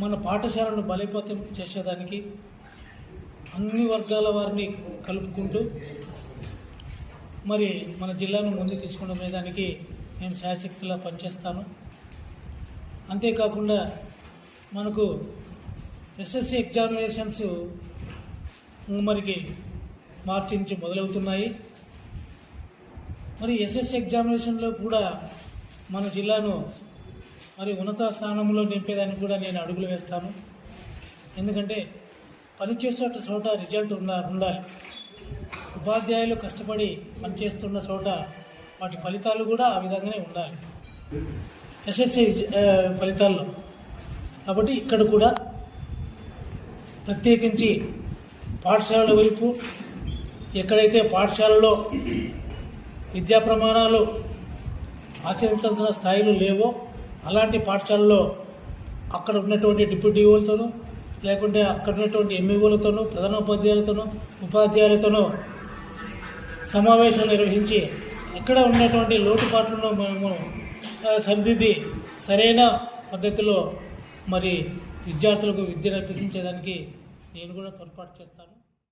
మన పాఠశాలను బలోపేతం చేసేదానికి అన్ని వర్గాల వారిని కలుపుకుంటూ మరి మన జిల్లాను ముందు తీసుకునే దానికి నేను శాశక్తిలా పనిచేస్తాను. అంతేకాకుండా మనకు ఎస్ఎస్సి ఎగ్జామినేషన్స్ మరికి మార్చి నుంచి మొదలవుతున్నాయి. మరి ఎస్ఎస్సి ఎగ్జామినేషన్లో కూడా మన జిల్లాను మరి ఉన్నత స్థానంలో నింపేదానికి కూడా నేను అడుగులు వేస్తాను. ఎందుకంటే పనిచేసే చోట రిజల్ట్ ఉండా ఉండాలి. ఉపాధ్యాయులు కష్టపడి పనిచేస్తున్న చోట వాటి ఫలితాలు కూడా ఆ విధంగానే ఉండాలి. ఎస్ఎస్సి ఫలితాల్లో. కాబట్టి ఇక్కడ కూడా ప్రత్యేకించి పాఠశాలల వైపు ఎక్కడైతే పాఠశాలలో విద్యా ప్రమాణాలు ఆచరించాల్సిన స్థాయిలో లేవో అలాంటి పాఠశాలలో అక్కడ ఉన్నటువంటి డిప్యూటీఓలతోనూ లేకుంటే అక్కడ ఉన్నటువంటి ఎంఈఓలతోనూ ప్రధాన ఉపాధ్యాయులతోనూ ఉపాధ్యాయులతోనూ సమావేశాలు నిర్వహించి ఇక్కడ ఉన్నటువంటి లోటుపాట్లను మనము సరిదిద్ది సరైన పద్ధతిలో మరి విద్యార్థులకు విద్యను అభ్యసించేదానికి నేను కూడా తోడ్పాటు చేస్తాను.